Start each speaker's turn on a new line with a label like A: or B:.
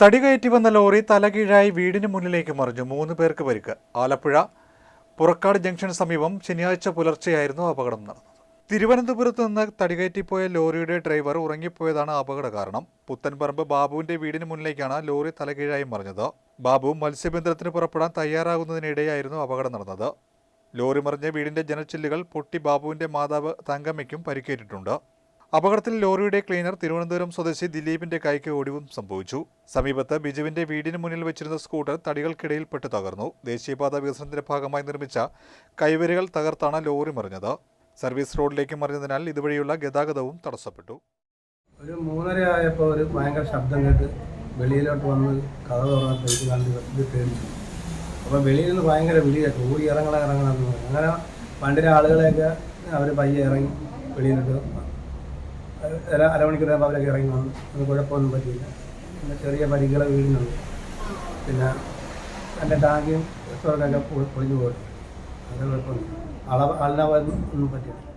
A: തടി കയറ്റി വന്ന ലോറി തലകീഴായി വീടിന് മുന്നിലേക്ക് മറിഞ്ഞു. മൂന്ന് പേർക്ക് പരിക്ക്. ആലപ്പുഴ പുറക്കാട് ജംഗ്ഷന് സമീപം ശനിയാഴ്ച പുലർച്ചെയായിരുന്നു അപകടം നടന്നത്. തിരുവനന്തപുരത്ത് നിന്ന് തടികയറ്റിപ്പോയ ലോറിയുടെ ഡ്രൈവർ ഉറങ്ങിപ്പോയതാണ് അപകട കാരണം. പുത്തൻപറമ്പ് ബാബുവിന്റെ വീടിന് മുന്നിലേക്കാണ് ലോറി തലകീഴായി മറിഞ്ഞത്. ബാബു മത്സ്യബന്ധനത്തിന് പുറപ്പെടാൻ തയ്യാറാകുന്നതിനിടെയായിരുന്നു അപകടം നടന്നത്. ലോറി മറിഞ്ഞ വീടിന്റെ ജനച്ചില്ലുകൾ പൊട്ടി ബാബുവിന്റെ മാതാവ് തങ്കമ്മയ്ക്കും പരിക്കേറ്റിട്ടുണ്ട്. അപകടത്തിൽ ലോറിയുടെ ക്ലീനർ തിരുവനന്തപുരം സ്വദേശി ദിലീപിന്റെ കൈക്ക് ഒടിവും സംഭവിച്ചു. സമീപത്ത് ബിജുവിന്റെ വീടിന് മുന്നിൽ വെച്ചിരുന്ന സ്കൂട്ടർ തടികൾക്കിടയിൽപ്പെട്ട് തകർന്നു. ദേശീയപാത വികസനത്തിന്റെ ഭാഗമായി നിർമ്മിച്ച കൈവരികൾ തകർത്താണ് ലോറി മറിഞ്ഞത്. സർവീസ് റോഡിലേക്ക് മറിഞ്ഞതിനാൽ ഇതുവഴിയുള്ള ഗതാഗതവും തടസ്സപ്പെട്ടു.
B: ഒരു മൂന്നര ആയപ്പോൾ ഒരു ഭയങ്കര ശബ്ദം കേട്ട് വെളിയിലോട്ട് വന്ന് കഥ ഇത് കണ്ട് പേടിച്ചു. അപ്പോൾ വെളിയിൽ നിന്ന് ഭയങ്കര വിളി കേട്ടു ഓടി ഇറങ്ങണം ഇറങ്ങണം എന്ന് അങ്ങനെ പണ്ടിലെ ആളുകളെയൊക്കെ അവർ പയ്യെ ഇറങ്ങി വെളിയിലോട്ട് അരമണിക്കൂർ ആകുമ്പോൾ അവരൊക്കെ ഇറങ്ങി വന്നു. അത് കുഴപ്പമൊന്നും പറ്റിയില്ല. പിന്നെ ചെറിയ പരിക്കുകളെ വീഴുന്നുണ്ട്. പിന്നെ എന്റെ ടാങ്കിയും സ്റ്റോറൊക്കെ പൊളിഞ്ഞു പോയി. അത് കുഴപ്പമൊന്നും അളവ് അളവ് ഒന്നും പറ്റിയില്ല.